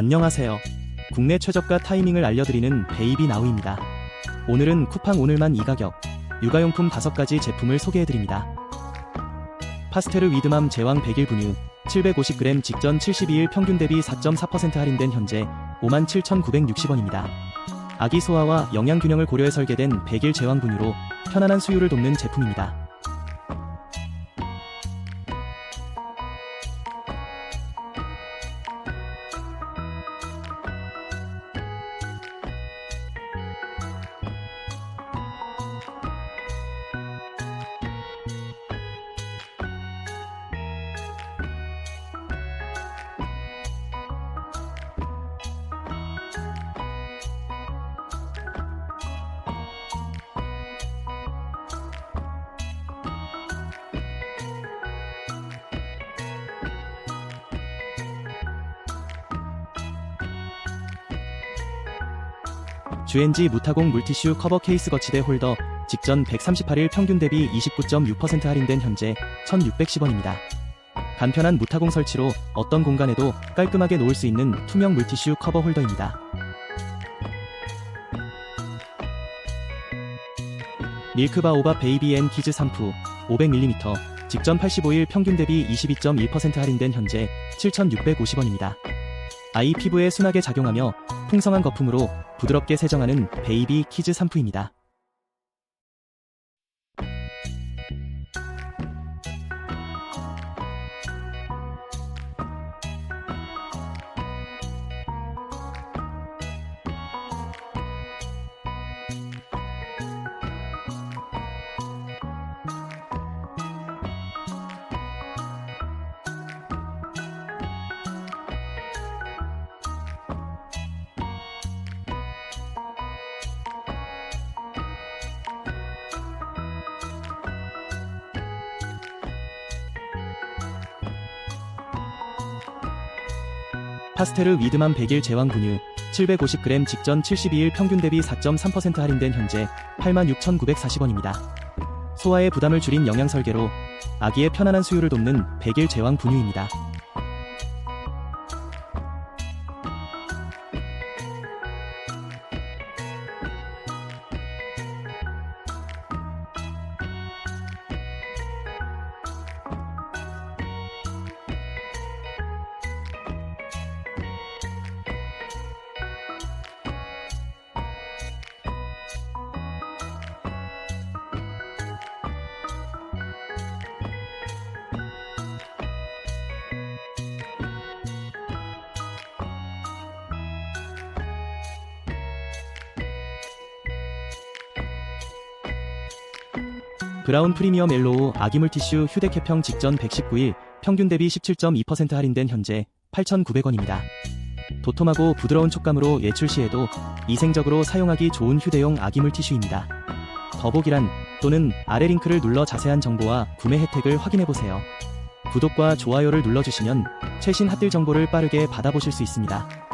안녕하세요. 국내 최저가 타이밍을 알려드리는 베이비 나우입니다. 오늘은 쿠팡 오늘만 이 가격, 육아용품 5가지 제품을 소개해드립니다. 파스테르 위드맘 제왕 100일 분유 750g 직전 72일 평균 대비 4.4% 할인된 현재 57,960원입니다. 아기 소화와 영양 균형을 고려해 설계된 100일 제왕 분유로 편안한 수유를 돕는 제품입니다. GNG 무타공 물티슈 커버 케이스 거치대 홀더 직전 138일 평균 대비 29.6% 할인된 현재 1,610원입니다. 간편한 무타공 설치로 어떤 공간에도 깔끔하게 놓을 수 있는 투명 물티슈 커버 홀더입니다. 밀크바 오바 베이비 앤 키즈 샴푸 500ml 직전 85일 평균 대비 22.1% 할인된 현재 7,650원입니다. 아이 피부에 순하게 작용하며 풍성한 거품으로 부드럽게 세정하는 베이비 키즈 샴푸입니다. 파스테르 위드맘 100일 제왕 분유 750g 직전 72일 평균 대비 4.3% 할인된 현재 86,940원입니다. 소화의 부담을 줄인 영양 설계로 아기의 편안한 수유를 돕는 100일 제왕 분유입니다. 브라운 프리미엄 엘로우 아기 물티슈 휴대캐평 직전 119일 평균 대비 17.2% 할인된 현재 8,900원입니다. 도톰하고 부드러운 촉감으로 외출 시에도 위생적으로 사용하기 좋은 휴대용 아기 물티슈입니다. 더보기란 또는 아래 링크를 눌러 자세한 정보와 구매 혜택을 확인해보세요. 구독과 좋아요를 눌러주시면 최신 핫딜 정보를 빠르게 받아보실 수 있습니다.